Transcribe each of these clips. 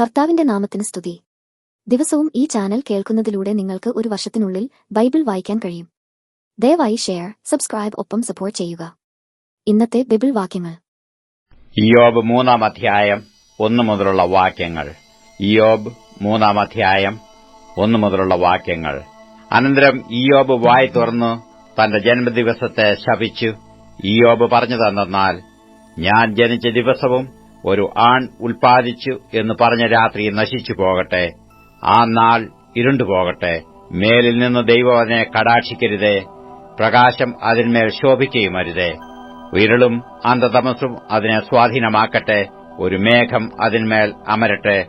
കർത്താവിന്റെ നാമത്തിന് സ്തുതി. ദിവസവും ഈ ചാനൽ കേൾക്കുന്നതിലൂടെ നിങ്ങൾക്ക് ഒരു വർഷത്തിനുള്ളിൽ ബൈബിൾ വായിക്കാൻ കഴിയും. ദയവായി ഷെയർ സബ്സ്ക്രൈബ് ഒപ്പം സപ്പോർട്ട് ചെയ്യുക. ഇന്നത്തെ ബൈബിൾ വാക്യങ്ങൾ. യോബ് മൂന്നാം അധ്യായം ഒന്നു മുതലുള്ള വാക്യങ്ങൾ. യോബ് മൂന്നാം അധ്യായം ഒന്നു മുതലുള്ള വാക്യങ്ങൾ. അനന്തരം ഇയോബ് വായി തുറന്നു തന്റെ ജന്മദിവസത്തെ ശപിച്ചു. ഇയോബ് പറഞ്ഞു തന്നാൽ ഞാൻ ജനിച്ച ദിവസവും ഒരു ആൺ ഉൽപ്പാദിച്ചു എന്ന് പറഞ്ഞ രാത്രി നശിച്ചു പോകട്ടെ. ആ നാൾ ഇരുണ്ടുപോകട്ടെ മേലിൽ നിന്ന് ദൈവം അതിനെ കടാക്ഷിക്കരുതേ. പ്രകാശം അതിന്മേൽ ശോഭിക്കുകയുമരുതേ. ഇരുളും അന്ധതമസും അതിനെ സ്വാധീനമാക്കട്ടെ. ഒരു മേഘം അതിന്മേൽ അമരട്ടെ.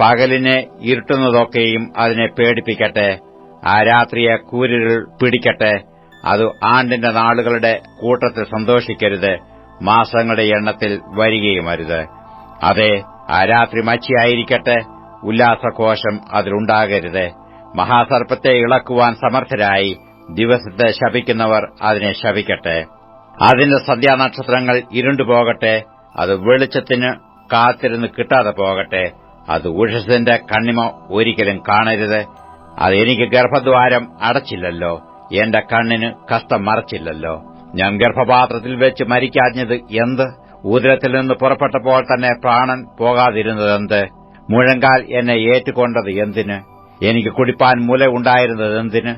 പകലിനെ ഇരുട്ടുന്നതൊക്കെയും അതിനെ പേടിപ്പിക്കട്ടെ. ആ രാത്രിയെ കൂരിരുൾ പിടിക്കട്ടെ. അത് ആണ്ടിന്റെ നാളുകളുടെ കൂട്ടത്തിൽ സന്തോഷിക്കരുത്. മാസങ്ങളുടെ എണ്ണത്തിൽ വരികയുമരുത്. അതെ ആ രാത്രി മച്ചിയായിരിക്കട്ടെ. ഉല്ലാസഘോഷം അതിലുണ്ടാകരുത്. മഹാസർപ്പത്തെ ഇളക്കുവാൻ സമർത്ഥരായി ദിവസത്തെ ശപിക്കുന്നവർ അതിനെ ശപിക്കട്ടെ. അതിന്റെ സന്ധ്യാനക്ഷത്രങ്ങൾ ഇരുണ്ടുപോകട്ടെ അത് വെളിച്ചത്തിന് കാത്തിരുന്ന് കിട്ടാതെ പോകട്ടെ. അത് ഉഷസിന്റെ കണ്ണിമ ഒരിക്കലും കാണരുത്. അത് എനിക്ക് ഗർഭദ്വാരം അടച്ചില്ലല്ലോ. എന്റെ കണ്ണിന് കഷ്ടം മറച്ചില്ലല്ലോ. ഞാൻ ഗർഭപാത്രത്തിൽ വെച്ച് മരിക്കാഞ്ഞത് എന്ത്? ഉദരത്തിൽ നിന്ന് പുറപ്പെട്ടപ്പോൾ തന്നെ പ്രാണൻ പോകാതിരുന്നതെന്ത്? മുഴങ്കാൽ എന്നെ ഏറ്റുകൊണ്ടത് എന്തിന്? എനിക്ക് കുടിപ്പാൻ മുല ഉണ്ടായിരുന്നത് എന്തിന്?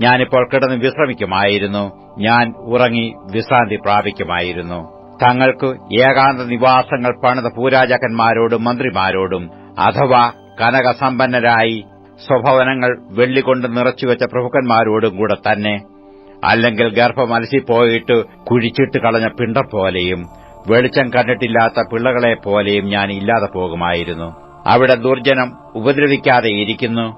ഞാനിപ്പോൾ കിടന്ന് വിശ്രമിക്കുമായിരുന്നു. ഞാൻ ഉറങ്ങി വിശ്രാന്തി പ്രാപിക്കുമായിരുന്നു. തങ്ങൾക്ക് ഏകാന്ത നിവാസങ്ങൾ പണിത പൂരാജകന്മാരോടും മന്ത്രിമാരോടും അഥവാ കനകസമ്പന്നരായി സ്വഭവനങ്ങൾ വെള്ളികൊണ്ട് നിറച്ചുവെച്ച പ്രഭുക്കന്മാരോടും കൂടെ തന്നെ അല്ലെങ്കിൽ ഗർഭം അലസിപ്പോയിട്ട് കുഴിച്ചിട്ട് കളഞ്ഞ പിണ്ടം പോലെയും വെളിച്ചം കണ്ടിട്ടില്ലാത്ത പിള്ളകളെ പോലെയും ഞാൻ ഇല്ലാതെ പോകുമായിരുന്നു. അവിടെ ദുർജനം ഉപദ്രവിക്കാതെ ഇരിക്കുന്നു.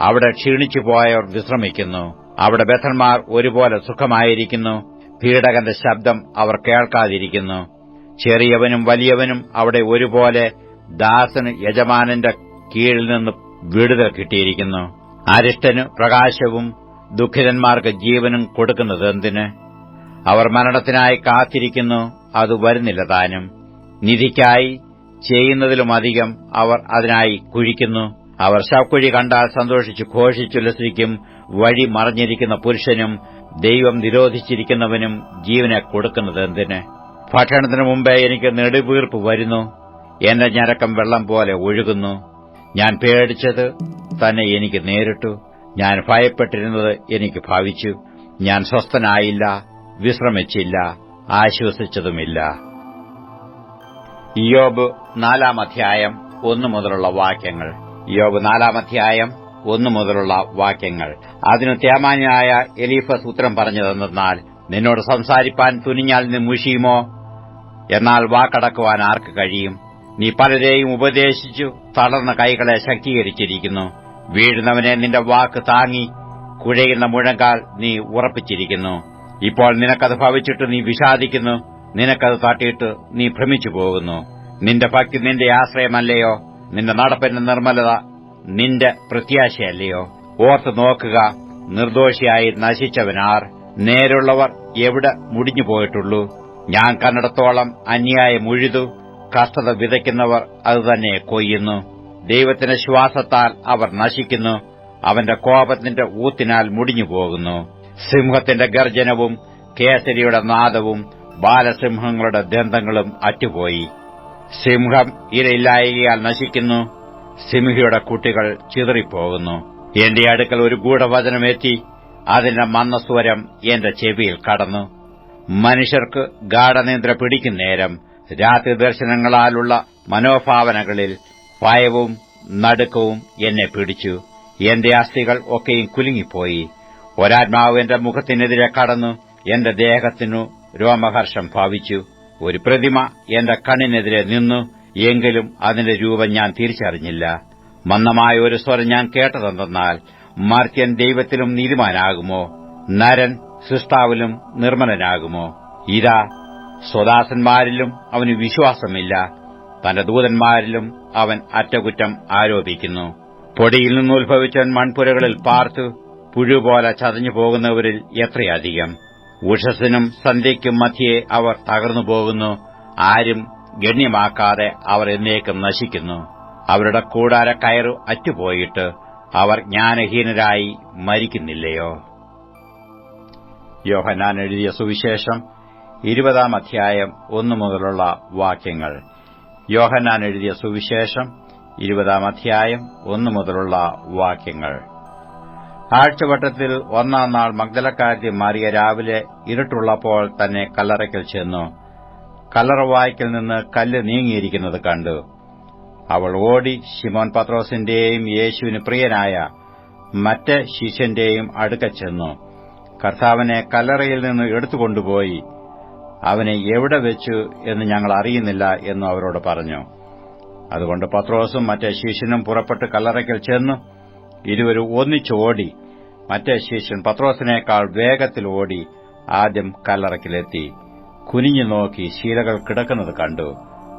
അവിടെ ക്ഷീണിച്ചു പോയവർ വിശ്രമിക്കുന്നു. അവിടെ ബദ്ധന്മാർ ഒരുപോലെ സുഖമായിരിക്കുന്നു. പീഡകന്റെ ശബ്ദം അവർ കേൾക്കാതിരിക്കുന്നു. ചെറിയവനും വലിയവനും അവിടെ ഒരുപോലെ ദാസന് യജമാനന്റെ കീഴിൽ നിന്ന് വിടുതൽ കിട്ടിയിരിക്കുന്നു. അരിഷ്ടന് പ്രകാശവും ദുഃഖിതന്മാർക്ക് ജീവനും കൊടുക്കുന്നത് എന്തിന്? അവർ മരണത്തിനായി കാത്തിരിക്കുന്നു. അത് വരുന്നില്ല താനും. നിധിക്കായി ചെയ്യുന്നതിലുമധികം അവർ അതിനായി കുഴിക്കുന്നു. അവർ ശവക്കുഴി കണ്ടാൽ സന്തോഷിച്ച് ഘോഷിച്ചുല്ലസിക്കും വഴി മറിഞ്ഞിരിക്കുന്ന പുരുഷനും ദൈവം നിരോധിച്ചിരിക്കുന്നവനും ജീവനെ കൊടുക്കുന്നത് എന്തിന്? ഭക്ഷണത്തിനു മുമ്പേ എനിക്ക് നെടുവീർപ്പ് വരുന്നു. എന്റെ ഞരക്കം വെള്ളം പോലെ ഒഴുകുന്നു. ഞാൻ പേടിച്ചത് തന്നെ എനിക്ക് നേരിട്ടു. ഞാൻ ഭയപ്പെട്ടിരുന്നത് എനിക്ക് ഭാവിച്ചു. ഞാൻ സ്വസ്ഥനായില്ല വിശ്രമിച്ചില്ല. ആശ്വസിച്ചതുമില്ല. യോബ് നാലാം അധ്യായം ഒന്നു മുതലുള്ള വാക്യങ്ങൾ. യോബ് നാലാം അധ്യായം ഒന്നു മുതലുള്ള വാക്യങ്ങൾ. അതിനു തേമാനായ എലീഫസ് ഉത്തരം പറഞ്ഞതെന്നാൽ നിന്നോട് സംസാരിപ്പാൻ തുനിഞ്ഞാൽ നീ മുഷിയുമോ? എന്നാൽ വാക്കടക്കുവാൻ ആർക്ക് കഴിയും? നീ പലരെയും ഉപദേശിച്ചു തളർന്ന കൈകളെ ശക്തീകരിച്ചിരിക്കുന്നു. വീഴുന്നവനെ നിന്റെ വാക്ക് താങ്ങി കുഴയുന്ന മുഴങ്കാൽ നീ ഉറപ്പിച്ചിരിക്കുന്നു. ഇപ്പോൾ നിനക്കത് ഭവിച്ചിട്ട് നീ വിഷാദിക്കുന്നു. നിനക്കത് തട്ടിയിട്ട് നീ ഭ്രമിച്ചു പോകുന്നു. നിന്റെ ഭക്തി നിന്റെ ആശ്രയമല്ലയോ? നിന്റെ നടപ്പിന്റെ നിർമ്മലത നിന്റെ പ്രത്യാശയല്ലയോ? ഓർത്ത് നോക്കുക നിർദോഷിയായി നശിച്ചവനാർ. നേരുള്ളവർ എവിടെ മുടിഞ്ഞു പോയിട്ടുള്ളൂ? ഞാൻ കണ്ടിടത്തോളം അന്യായം ഉഴുതു. കഷ്ടത വിതയ്ക്കുന്നവർ അതുതന്നെ കൊയ്യുന്നു. ദൈവത്തിന്റെ ശ്വാസത്താൽ അവർ നശിക്കുന്നു. അവന്റെ കോപത്തിന്റെ ഊത്തിനാൽ മുടിഞ്ഞു പോകുന്നു. സിംഹത്തിന്റെ ഗർജനവും കേസരിയുടെ നാദവും ബാലസിംഹങ്ങളുടെ ദന്തങ്ങളും അറ്റുപോയി. സിംഹം ഇരയില്ലായകയാൽ നശിക്കുന്നു. സിംഹിയുടെ കുട്ടികൾ ചിതറിപ്പോകുന്നു. എന്റെ അടുക്കൽ ഒരു ഗൂഢവചനമെത്തി അതിന്റെ മന്നസ്വരം എന്റെ ചെവിയിൽ കടന്നു. മനുഷ്യർക്ക് ഗാഠനിദ്ര പിടിക്കും നേരം രാത്രി ദർശനങ്ങളാലുള്ള മനോഭാവനകളിൽ ഭയവും നടുക്കവും എന്നെ പിടിച്ചു. എന്റെ അസ്ഥികൾ ഒക്കെയും കുലുങ്ങിപ്പോയി. ഒരാത്മാവ് എന്റെ മുഖത്തിനെതിരെ കടന്നു എന്റെ ദേഹത്തിനു രോമഹർഷം ഭാവിച്ചു. ഒരു പ്രതിമ എന്റെ കണ്ണിനെതിരെ നിന്നു എങ്കിലും അതിന്റെ രൂപം ഞാൻ തിരിച്ചറിഞ്ഞില്ല. മന്ദമായ ഒരു സ്വരം ഞാൻ കേട്ടതെന്തെന്നാൽ മർത്യൻ ദൈവത്തിലും നീതിമാനാകുമോ? നരൻ സൃഷ്ടാവിലും നിർമ്മലനാകുമോ? ഇതാ സ്വദാസന്മാരിലും അവന് വിശ്വാസമില്ല. തന്റെ ദൂതന്മാരിലും അവൻ അറ്റകുറ്റം ആരോപിക്കുന്നു. പൊടിയിൽ നിന്നുദ്ഭവിച്ചവൻ മൺപുരകളിൽ പാർത്തു പുഴുപോലെ ചതഞ്ഞു പോകുന്നവരിൽ എത്രയധികം? ഉഷസ്സിനും സന്ധ്യയ്ക്കും മധ്യേ അവർ തകർന്നു പോകുന്നു. ആരും ഗണ്യമാക്കാതെ അവർ എന്നേക്കും നശിക്കുന്നു. അവരുടെ കൂടാര കയറു അറ്റുപോയിട്ട് അവർ ജ്ഞാനഹീനരായി മരിക്കുന്നില്ലയോ? യോഹനാൻ എഴുതിയ സുവിശേഷം ഇരുപതാം അധ്യായം ഒന്നു മുതലുള്ള വാക്യങ്ങൾ. യോഹനാൻ എഴുതിയ സുവിശേഷം ഇരുപതാം അധ്യായം ഒന്നു മുതലുള്ള വാക്യങ്ങൾ. ആഴ്ചവട്ടത്തിൽ ഒന്നാം നാൾ മഗ്ദലക്കാരത്തി മാറിയ രാവിലെ ഇരുട്ടുള്ളപ്പോൾ തന്നെ കല്ലറയ്ക്കൽ ചെന്നു. കല്ലറ വായ്ക്കൽ നിന്ന് കല്ല് നീങ്ങിയിരിക്കുന്നത് കണ്ടു. അവൾ ഓടി ശിമോൻ പത്രോസിന്റെയും യേശുവിന് പ്രിയനായ മറ്റ് ശിഷ്യന്റെയും അടുക്ക ചെന്നു. കർത്താവിനെ കല്ലറയിൽ നിന്ന് എടുത്തുകൊണ്ടുപോയി. അവനെ എവിടെ വെച്ചു എന്ന് ഞങ്ങൾ അറിയുന്നില്ല എന്നു അവരോട് പറഞ്ഞു. അതുകൊണ്ട് പത്രോസും മറ്റേ ശിഷ്യനും പുറപ്പെട്ട് കല്ലറയ്ക്കൽ ചെന്നു. ഇരുവരും ഒന്നിച്ചോടി മറ്റേ ശിഷ്യൻ പത്രോസിനേക്കാൾ വേഗത്തിൽ ഓടി ആദ്യം കല്ലറക്കിലെത്തി കുനിഞ്ഞു നോക്കി ശീലകൾ കിടക്കുന്നത് കണ്ടു.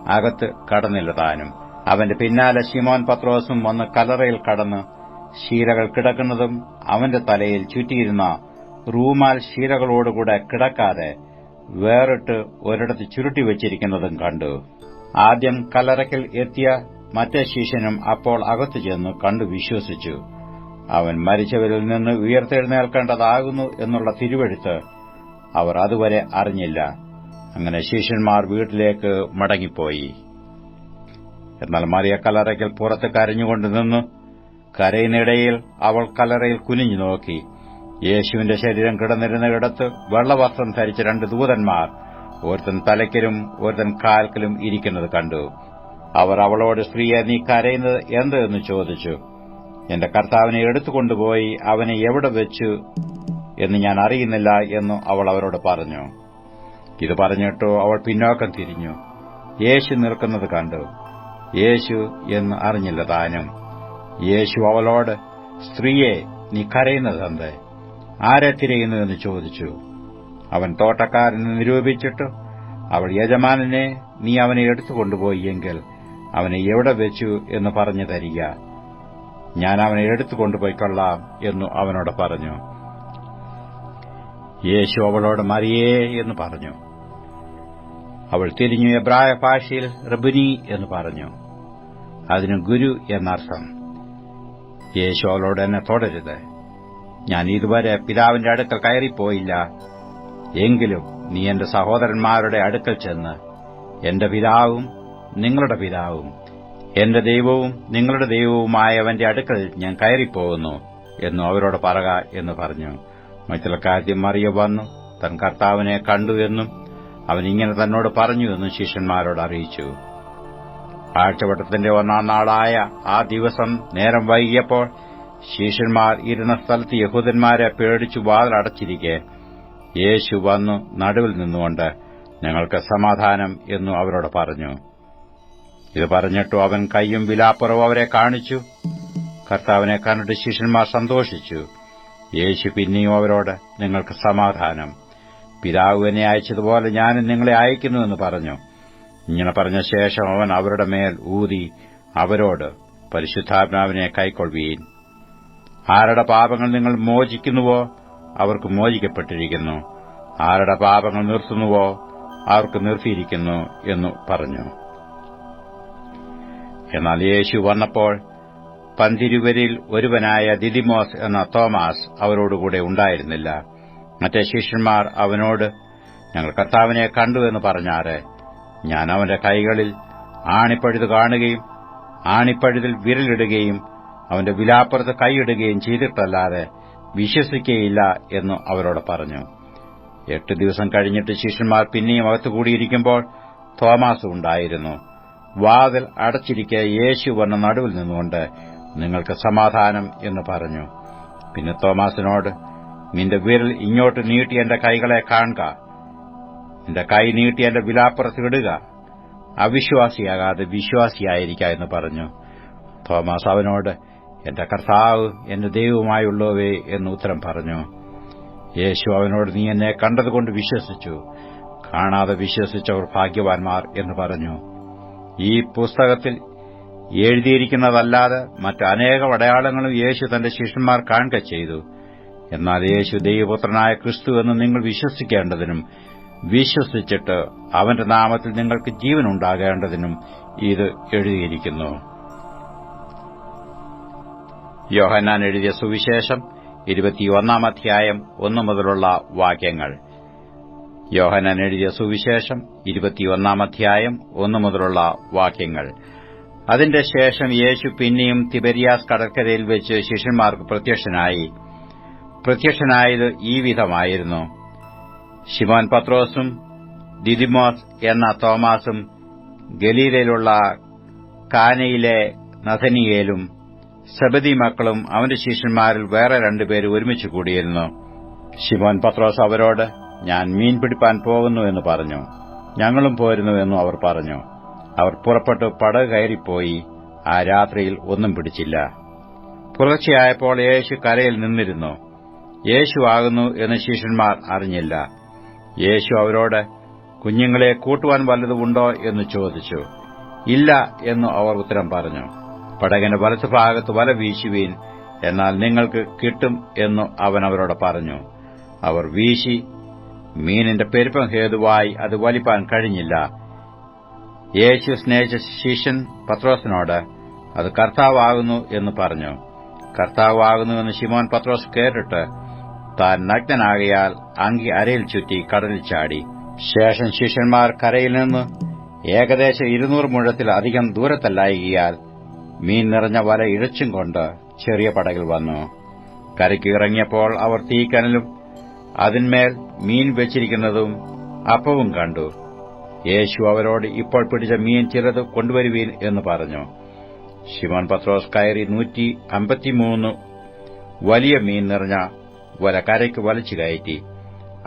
അകത്ത് കടന്നില്ല താനും. അവന്റെ പിന്നാലെ ശിമോൻ പത്രോസും വന്ന് കല്ലറയിൽ കടന്ന് ശീലകൾ കിടക്കുന്നതും അവന്റെ തലയിൽ ചുറ്റിയിരുന്ന റൂമാൽ ശീലകളോടുകൂടെ കിടക്കാതെ വേറിട്ട് ഒരിടത്ത് ചുരുട്ടി വച്ചിരിക്കുന്നതും കണ്ടു. ആദ്യം കല്ലറയ്ക്കൽ എത്തിയ മറ്റേ ശിഷ്യനും അപ്പോൾ അകത്തു ചെന്ന് കണ്ടു വിശ്വസിച്ചു. അവൻ മരിച്ചവരിൽ നിന്ന് ഉയർത്തെഴുന്നേൽക്കേണ്ടതാകുന്നു എന്നുള്ള തിരുവെഴുത്ത് അവർ അതുവരെ അറിഞ്ഞില്ല. അങ്ങനെ ശിഷ്യന്മാർ വീട്ടിലേക്ക് മടങ്ങിപ്പോയി. എന്നാൽ മറിയ കലറയ്ക്കൽ പുറത്ത് കരഞ്ഞുകൊണ്ട് നിന്നു. കരയിനിടയിൽ അവൾ കലറയിൽ കുനിഞ്ഞു നോക്കി. യേശുവിന്റെ ശരീരം കിടന്നിരുന്ന ഇടത്ത് വെള്ളവസ്ത്രം ധരിച്ച രണ്ട് ദൂതന്മാർ ഒരുത്തൻ തലയ്ക്കലും ഒരുത്തൻ കാൽക്കലും ഇരിക്കുന്നത് കണ്ടു. അവർ അവളോട് സ്ത്രീയെ നീ കരയുന്നത് എന്ത്? എന്ന് ചോദിച്ചു. എന്റെ കർത്താവിനെ എടുത്തുകൊണ്ടുപോയി അവനെ എവിടെ വെച്ചു എന്ന് ഞാൻ അറിയുന്നില്ല എന്ന് അവൾ അവരോട് പറഞ്ഞു. ഇത് പറഞ്ഞിട്ടോ അവൾ പിന്നോക്കം തിരിഞ്ഞു. യേശു നിൽക്കുന്നത് കണ്ടു. യേശു എന്ന് അറിഞ്ഞില്ല താനും. യേശു അവളോട് സ്ത്രീയെ നീ കരയുന്നതെന്ത് ആരെ തിരയുന്നു എന്ന് ചോദിച്ചു. അവൻ തോട്ടക്കാരനെ നിരൂപിച്ചിട്ട് അവൾ യജമാനനെ നീ അവനെ എടുത്തുകൊണ്ടുപോയി എങ്കിൽ അവനെ എവിടെ വെച്ചു എന്ന് പറഞ്ഞു തരിക. ഞാൻ അവനെ എടുത്തു എടുത്തുകൊണ്ടുപോയിക്കൊള്ളാം എന്നു അവനോട് പറഞ്ഞു. യേശു അവളോട് മറിയേ എന്ന് പറഞ്ഞു. അവൾ തിരിഞ്ഞു എബ്രായ ഭാഷയിൽ റബുനി എന്ന് പറഞ്ഞു. അതിന് ഗുരു എന്നർത്ഥം യേശു അവളോട് എന്നെ തുടരുത്. ഞാൻ ഇതുവരെ പിതാവിന്റെ അടുക്കൽ കയറിപ്പോയില്ല. എങ്കിലും നീ എന്റെ സഹോദരന്മാരുടെ അടുക്കൽ ചെന്ന് എന്റെ പിതാവും നിങ്ങളുടെ പിതാവും എന്റെ ദൈവവും നിങ്ങളുടെ ദൈവവുമായവന്റെ അടുക്കൽ ഞാൻ കയറിപ്പോകുന്നു എന്നു അവരോട് പറക എന്ന് പറഞ്ഞു. മറ്റുള്ളക്കാര്യം മറിയ വന്നു. തൻ കർത്താവിനെ കണ്ടു എന്നും അവൻ ഇങ്ങനെ തന്നോട് പറഞ്ഞു എന്നും ശിഷ്യന്മാരോട് അറിയിച്ചു. ആഴ്ചവട്ടത്തിന്റെ ഒന്നാം നാളായ ആ ദിവസം നേരം വൈകിയപ്പോൾ ശിഷ്യന്മാർ ഇരുന്ന സ്ഥലത്ത് യഹൂദന്മാരെ പേടിച്ചു വാതിലടച്ചിരിക്കെ. യേശു വന്നു നടുവിൽ നിന്നുകൊണ്ട് ഞങ്ങൾക്ക് സമാധാനം എന്നു അവരോട് പറഞ്ഞു. ഇത് പറഞ്ഞിട്ടു അവൻ കൈയും വിലാപ്പുറവും അവരെ കാണിച്ചു. കർത്താവിനെ കണ്ടിട്ട് ശിഷ്യന്മാർ സന്തോഷിച്ചു. യേശു പിന്നെയും അവരോട് നിങ്ങൾക്ക് സമാധാനം. പിതാവ് എന്നെ അയച്ചതുപോലെ ഞാനും നിങ്ങളെ അയക്കുന്നുവെന്ന് പറഞ്ഞു. ഇങ്ങനെ പറഞ്ഞ ശേഷം അവൻ അവരുടെ മേൽ ഊതി അവരോട് പരിശുദ്ധാത്മാവിനെ കൈക്കൊള്ളുവീൻ. ആരുടെ പാപങ്ങൾ നിങ്ങൾ മോചിക്കുന്നുവോ അവർക്ക് മോചിക്കപ്പെട്ടിരിക്കുന്നു. ആരുടെ പാപങ്ങൾ നിർത്തുന്നുവോ അവർക്ക് നിർത്തിയിരിക്കുന്നു എന്നു പറഞ്ഞു. എന്നാൽ യേശു വന്നപ്പോൾ പന്തിരുവരിൽ ഒരുവനായ ദിദിമോസ് എന്ന തോമാസ് അവരോടുകൂടെ ഉണ്ടായിരുന്നില്ല. മറ്റേ ശിഷ്യന്മാർ അവനോട് ഞങ്ങൾ കർത്താവിനെ കണ്ടു എന്ന് പറഞ്ഞാറ് ഞാൻ അവന്റെ കൈകളിൽ ആണിപ്പഴുത് കാണുകയും ആണിപ്പഴുതിൽ വിരലിടുകയും അവന്റെ വിലാപ്പുറത്ത് കൈയിടുകയും ചെയ്തിട്ടല്ലാതെ വിശ്വസിക്കുകയില്ല എന്ന് അവരോട് പറഞ്ഞു. എട്ട് ദിവസം കഴിഞ്ഞിട്ട് ശിഷ്യന്മാർ പിന്നെയും അകത്തു കൂടിയിരിക്കുമ്പോൾ തോമാസ് ഉണ്ടായിരുന്നു. വാതിൽ അടച്ചിരിക്കെ യേശു വന്ന നടുവിൽ നിന്നുകൊണ്ട് നിങ്ങൾക്ക് സമാധാനം എന്ന് പറഞ്ഞു. പിന്നെ തോമാസിനോട് നിന്റെ വിരൽ ഇങ്ങോട്ട് നീട്ടി എന്റെ കൈകളെ കാണുക. നിന്റെ കൈ നീട്ടി എന്റെ വിലാപ്പുറത്ത് ഇടുക അവിശ്വാസിയാകാതെ വിശ്വാസിയായിരിക്കുക എന്ന് പറഞ്ഞു. തോമാസ് അവനോട് എന്റെ കർത്താവ് എന്റെ ദൈവവുമായുള്ളവേ എന്ന് ഉത്തരം പറഞ്ഞു. യേശു അവനോട് നീ എന്നെ കണ്ടതുകൊണ്ട് വിശ്വസിച്ചു. കാണാതെ വിശ്വസിച്ചവർ ഭാഗ്യവാൻമാർ എന്ന് പറഞ്ഞു. ഈ പുസ്തകത്തിൽ എഴുതിയിരിക്കുന്നതല്ലാതെ മറ്റനേക അടയാളങ്ങളും യേശു തന്റെ ശിഷ്യന്മാർ കാണുക ചെയ്തു. എന്നാൽ യേശു ദൈവപുത്രനായ ക്രിസ്തു എന്ന് നിങ്ങൾ വിശ്വസിക്കേണ്ടതിനും വിശ്വസിച്ചിട്ട് അവന്റെ നാമത്തിൽ നിങ്ങൾക്ക് ജീവനുണ്ടാകേണ്ടതിനും ഇത് എഴുതിയിരിക്കുന്നു. യോഹന്നാൻ എഴുതിയ സുവിശേഷം ഇരുപത്തിയൊന്നാം അധ്യായം ഒന്നു മുതലുള്ള വാക്യങ്ങൾ. യോഹന്നാൻ എഴുതിയ സുവിശേഷം ഇരുപത്തിയൊന്നാം അധ്യായം ഒന്നു മുതലുള്ള വാക്യങ്ങൾ. അതിന്റെ ശേഷം യേശു പിന്നെയും തിബരിയാസ് കടൽക്കരയിൽ വെച്ച് ശിഷ്യന്മാർക്ക് പ്രത്യക്ഷനായി. പ്രത്യക്ഷനായത് ഈ വിധമായിരുന്നു. ഷിമോൻ പത്രോസും ദിദിമോസ് എന്ന തോമാസും ഗലീലയിലുള്ള കാനയിലെ നഥനിയേലും സബദി മക്കളും അവന്റെ ശിഷ്യന്മാരിൽ വേറെ രണ്ടുപേരും ഒരുമിച്ച് കൂടിയിരുന്നു. ഷിമോൻ പത്രോസ് അവരോട് ഞാൻ മീൻ പിടിപ്പാൻ പോകുന്നു എന്ന് പറഞ്ഞു. ഞങ്ങളും പോരുന്നുവെന്നും അവർ പറഞ്ഞു. അവർ പുറപ്പെട്ടു പടക് കയറിപ്പോയി. ആ രാത്രിയിൽ ഒന്നും പിടിച്ചില്ല. പുലർച്ചയായപ്പോൾ യേശു കരയിൽ നിന്നിരുന്നു. യേശു ആകുന്നു എന്ന് ശിഷ്യന്മാർ അറിഞ്ഞില്ല. യേശു അവരോട് കുഞ്ഞുങ്ങളെ കൂട്ടുവാൻ വല്ലതുമുണ്ടോ എന്ന് ചോദിച്ചു. ഇല്ല എന്നു അവർ ഉത്തരം പറഞ്ഞു. പടകിന്റെ വലത്തുഭാഗത്ത് വല വീശുവീൻ എന്നാൽ നിങ്ങൾക്ക് കിട്ടും എന്നു അവൻ അവരോട് പറഞ്ഞു. അവർ വീശി മീനിന്റെ പെരുപ്പം ഹേതുവായി അത് വലിപ്പാൻ കഴിഞ്ഞില്ല. യേശു സ്നേഹിച്ച ശിഷ്യൻ പത്രോസിനോട് അത് കർത്താവാകുന്നു എന്ന് പറഞ്ഞു. കർത്താവാകുന്നുവെന്ന് ശിമോൻ പത്രോസ് കേട്ടിട്ട് താൻ നഗ്നനാകയാൽ അങ്കി അരയിൽ ചുറ്റി കടലിൽ ചാടി. ശേഷം ശിഷ്യന്മാർ കരയിൽ നിന്ന് ഏകദേശം ഇരുന്നൂറ് മുഴത്തിൽ അധികം ദൂരത്തല്ലായികയാൽ മീൻ നിറഞ്ഞ വല ഇഴച്ചും കൊണ്ട് ചെറിയ പടകിൽ വന്നു. കരയ്ക്ക് ഇറങ്ങിയപ്പോൾ അവർ തീക്കനലും അതിന്മേൽ മീൻ വെച്ചിരിക്കുന്നതും അപ്പവും കണ്ടു. യേശു അവരോട് ഇപ്പോൾ പിടിച്ച മീൻ ചിലത് കൊണ്ടുവരുവീൻ എന്ന് പറഞ്ഞു. ശിമോൻ പത്രോസ് കയറി നൂറ്റി അമ്പത്തിമൂന്ന് വലിയ മീൻ നിറഞ്ഞ വല കരയ്ക്ക് വലിച്ചു കയറ്റി.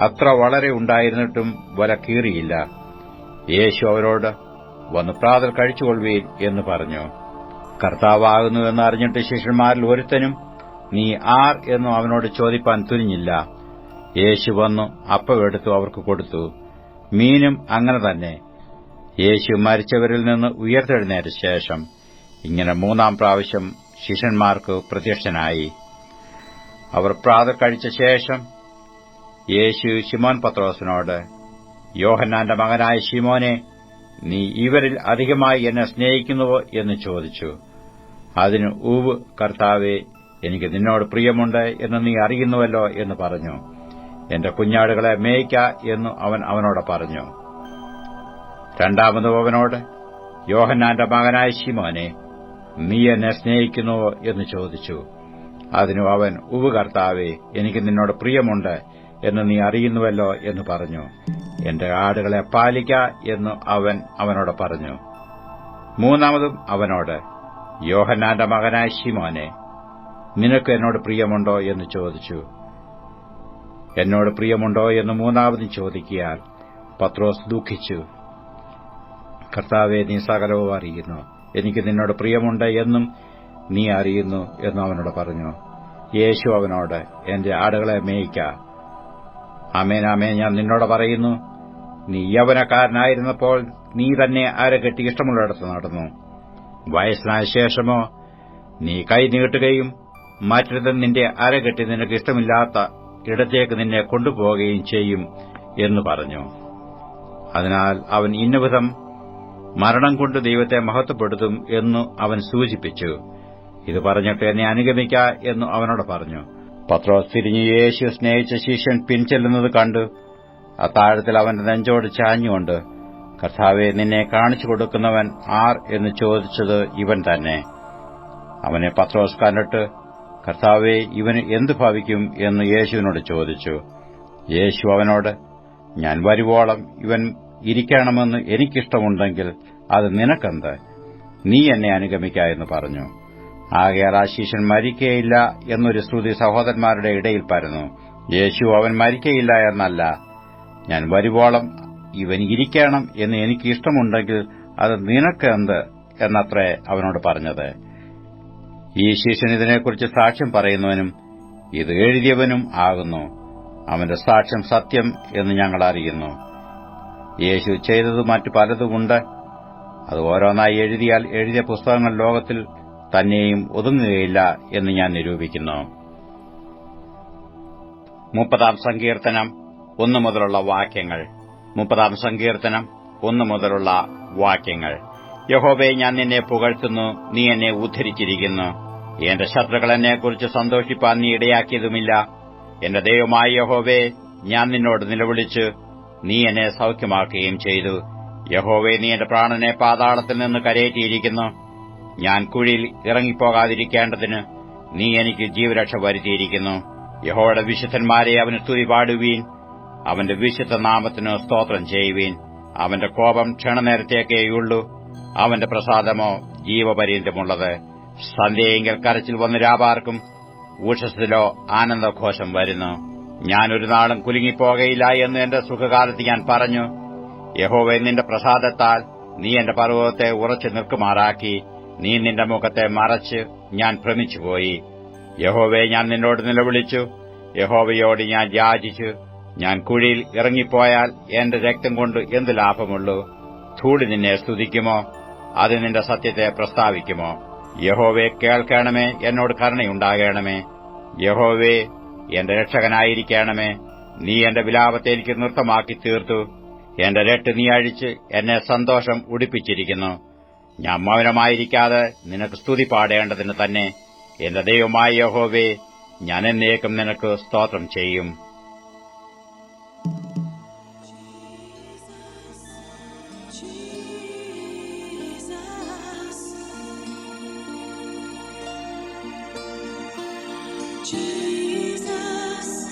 അത്ര വളരെ ഉണ്ടായിരുന്നിട്ടും വല കീറിയില്ല. യേശു അവരോട് വന്ന് പ്രാതൽ കഴിച്ചുകൊള്ളുവീൻ എന്ന് പറഞ്ഞു. കർത്താവാകുന്നുവെന്ന് അറിഞ്ഞിട്ട് ശിഷ്യന്മാരിൽ ഒരുത്തനും നീ ആർ എന്നും അവനോട് ചോദിപ്പാൻ തുനിഞ്ഞില്ല. യേശു വന്നു അപ്പമെടുത്തു അവർക്ക് കൊടുത്തു. മീനും അങ്ങനെ തന്നെ. യേശു മരിച്ചവരിൽ നിന്ന് ഉയർത്തെഴുന്നേറ്റ ശേഷം ഇങ്ങനെ മൂന്നാം പ്രാവശ്യം ശിഷ്യന്മാർക്ക് പ്രത്യക്ഷനായി. അവർ പ്രാതൽ കഴിച്ച ശേഷം യേശു ശിമോൻ പത്രോസിനോട് യോഹന്നാന്റെ മകനായ ശിമോനെ നീ ഇവരിൽ അധികമായി എന്നെ സ്നേഹിക്കുന്നുവോ? എന്ന് ചോദിച്ചു. അതിന് ഊവ് കർത്താവെ എനിക്ക് നിന്നോട് പ്രിയമുണ്ട് എന്ന് നീ അറിയുന്നുവല്ലോ എന്ന് പറഞ്ഞു. എന്റെ കുഞ്ഞാടുകളെ മേയ്ക്ക എന്നു അവൻ അവനോട് പറഞ്ഞു. രണ്ടാമതും അവനോട് യോഹന്നാന്റെ മകനായ ശിമോനെ നീ എന്നെ സ്നേഹിക്കുന്നുവോ എന്ന് ചോദിച്ചു. അതിനു അവൻ ഉപകർത്താവേ എനിക്ക് നിന്നോട് പ്രിയമുണ്ട് എന്ന് നീ അറിയുന്നുവല്ലോ എന്ന് പറഞ്ഞു. എന്റെ ആടുകളെ പാലിക്ക എന്നു അവൻ അവനോട് പറഞ്ഞു. മൂന്നാമതും അവനോട് യോഹന്നാന്റെ മകനായ ശിമോനെ നിനക്ക് എന്നോട് പ്രിയമുണ്ടോ? എന്ന് ചോദിച്ചു. എന്നോട് പ്രിയമുണ്ടോ എന്ന് മൂന്നാമതും ചോദിക്കിയാൽ പത്രോസ് ദുഃഖിച്ചു. കർത്താവെ നീ സകലവും അറിയുന്നു. എനിക്ക് നിന്നോട് പ്രിയമുണ്ട് എന്നും നീ അറിയുന്നു എന്നും അവനോട് പറഞ്ഞു. യേശു അവനോട് എന്റെ ആടുകളെ മേയിക്ക. അമേനാമേ ഞാൻ നിന്നോട് പറയുന്നു. നീ യവനക്കാരനായിരുന്നപ്പോൾ നീ തന്നെ ആരെ കെട്ടി ഇഷ്ടമുള്ളിടത്ത് നടന്നു. വയസ്സിനായ ശേഷമോ നീ കൈ നീട്ടുകയും മറ്റൊരുത്തൻ നിന്റെ അരകെട്ടി നിനക്ക് ഇഷ്ടമില്ലാത്ത ഇടത്തേക്ക് നിന്നെ കൊണ്ടുപോകുകയും ചെയ്യും എന്ന് പറഞ്ഞു. അതിനാൽ അവൻ ഇന്നവിധം മരണം കൊണ്ട് ദൈവത്തെ മഹത്വപ്പെടുത്തും എന്നു അവൻ സൂചിപ്പിച്ചു. ഇത് പറഞ്ഞിട്ട് എന്നെ അനുഗമിക്ക എന്നു അവനോട് പറഞ്ഞു. പത്രോസ് തിരിഞ്ഞ് യേശു സ്നേഹിച്ച ശിഷ്യൻ പിൻചെല്ലുന്നത് കണ്ടു. അത്താഴത്തിൽ അവന്റെ നെഞ്ചോട് ചാഞ്ഞുകൊണ്ട് കർത്താവെ നിന്നെ കാണിച്ചു കൊടുക്കുന്നവൻ ആർ? എന്ന് ചോദിച്ചത് ഇവൻ തന്നെ. അവനെ പത്രോസ് കണ്ടിട്ട് കർത്താവെ ഇവന് എന്തു ഭവിക്കും എന്ന് യേശുവിനോട് ചോദിച്ചു. യേശു അവനോട് ഞാൻ വരുവോളം ഇവൻ ഇരിക്കണമെന്ന് എനിക്കിഷ്ടമുണ്ടെങ്കിൽ അത് നിനക്കെന്ത്? നീ എന്നെ അനുഗമിക്ക എന്ന് പറഞ്ഞു. ആകയാൽ ആ ശിഷ്യൻ മരിക്കയില്ല എന്നൊരു ശ്രുതി സഹോദരന്മാരുടെ ഇടയിൽ പരന്നു. യേശു അവൻ മരിക്കയില്ല എന്നല്ല. ഞാൻ വരുവോളം ഇവൻ ഇരിക്കണം എന്ന് എനിക്ക് ഇഷ്ടമുണ്ടെങ്കിൽ അത് നിനക്കെന്ത്? എന്നത്രേ അവനോട് പറഞ്ഞത്. ഈ ശിഷ്യൻ ഇതിനെക്കുറിച്ച് സാക്ഷ്യം പറയുന്നവനും ഇത് എഴുതിയവനും ആകുന്നു. അവന്റെ സാക്ഷ്യം സത്യം എന്ന് ഞങ്ങൾ അറിയുന്നു. യേശു ചെയ്തത് മറ്റു പലതുമുണ്ട്. അത് ഓരോന്നായി എഴുതിയാൽ എഴുതിയ പുസ്തകങ്ങൾ ലോകത്തിൽ തന്നെയും ഒതുങ്ങുകയില്ല എന്ന് ഞാൻ നിരൂപിക്കുന്നു. മുപ്പതാം സങ്കീർത്തനം ഒന്നു മുതലുള്ള വാക്യങ്ങൾ. മുപ്പതാം സങ്കീർത്തനം ഒന്നു മുതലുള്ള വാക്യങ്ങൾ. യഹോബെ ഞാൻ നിന്നെ പുകഴ്ത്തുന്നു. നീ എന്നെ ഉദ്ധരിച്ചിരിക്കുന്നു. എന്റെ ശത്രുക്കൾ എന്നെക്കുറിച്ച് സന്തോഷിപ്പാൻ നീ ഇടയാക്കിയതുമില്ല. എന്റെ ദൈവമായ യഹോവേ ഞാൻ നിന്നോട് നിലവിളിച്ച് നീ എന്നെ സൌഖ്യമാക്കുകയും ചെയ്തു. യഹോവേ നീ എന്റെ പ്രാണനെ പാതാളത്തിൽ നിന്ന് കരയേറ്റിയിരിക്കുന്നു. ഞാൻ കുഴിയിൽ ഇറങ്ങിപ്പോകാതിരിക്കേണ്ടതിന് നീ എനിക്ക് ജീവരക്ഷ വരുത്തിയിരിക്കുന്നു. യഹോയുടെ വിശുദ്ധന്മാരെ അവന് സ്തുതി പാടുവീൻ. അവന്റെ വിശുദ്ധ നാമത്തിന് സ്തോത്രം ചെയ്യുവീൻ. അവന്റെ കോപം ക്ഷണനേരത്തേക്കേയുള്ളൂ. അവന്റെ പ്രസാദമോ ജീവപര്യന്തമുള്ളത്. സന്ധ്യയെങ്കിൽ കരച്ചിൽ വന്ന് രാപാർക്കും ഊഷസ്സിലോ ആനന്ദഘോഷം വരുന്നു. ഞാനൊരു നാളും കുലുങ്ങിപ്പോകയില്ല എന്ന് എന്റെ സുഖകാലത്ത് ഞാൻ പറഞ്ഞു. യഹോവെ നിന്റെ പ്രസാദത്താൽ നീ എന്റെ പർവതത്തെ ഉറച്ചു നിൽക്കുമാറാക്കി. നീ നിന്റെ മുഖത്തെ മറച്ച് ഞാൻ ഭ്രമിച്ചുപോയി. യഹോവെ ഞാൻ നിന്നോട് നിലവിളിച്ചു. യഹോവയോട് ഞാൻ യാചിച്ചു. ഞാൻ കുഴിയിൽ ഇറങ്ങിപ്പോയാൽ എന്റെ രക്തം കൊണ്ട് എന്ത് ലാഭമുള്ളൂ? ധൂളി നിന്നെ സ്തുതിക്കുമോ? അത് നിന്റെ സത്യത്തെ പ്രസ്താവിക്കുമോ? യഹോവെ കേൾക്കണമേ എന്നോട് കരുണയുണ്ടാകണമേ. യഹോവേ എന്റെ രക്ഷകനായിരിക്കണമേ. നീ എന്റെ വിലാപത്തെ എനിക്ക് നൃത്തമാക്കി തീർത്തു. എന്റെ രട്ട് നീ അഴിച്ച് എന്നെ സന്തോഷം ഉടിപ്പിച്ചിരിക്കുന്നു. ഞാൻ മൗനമായിരിക്കാതെ നിനക്ക് സ്തുതി പാടേണ്ടതിന് തന്നെ എന്റെ ദൈവമായ യഹോവേ ഞാൻ എന്നേക്കും നിനക്ക് സ്തോത്രം ചെയ്യും. Jesus, Jesus,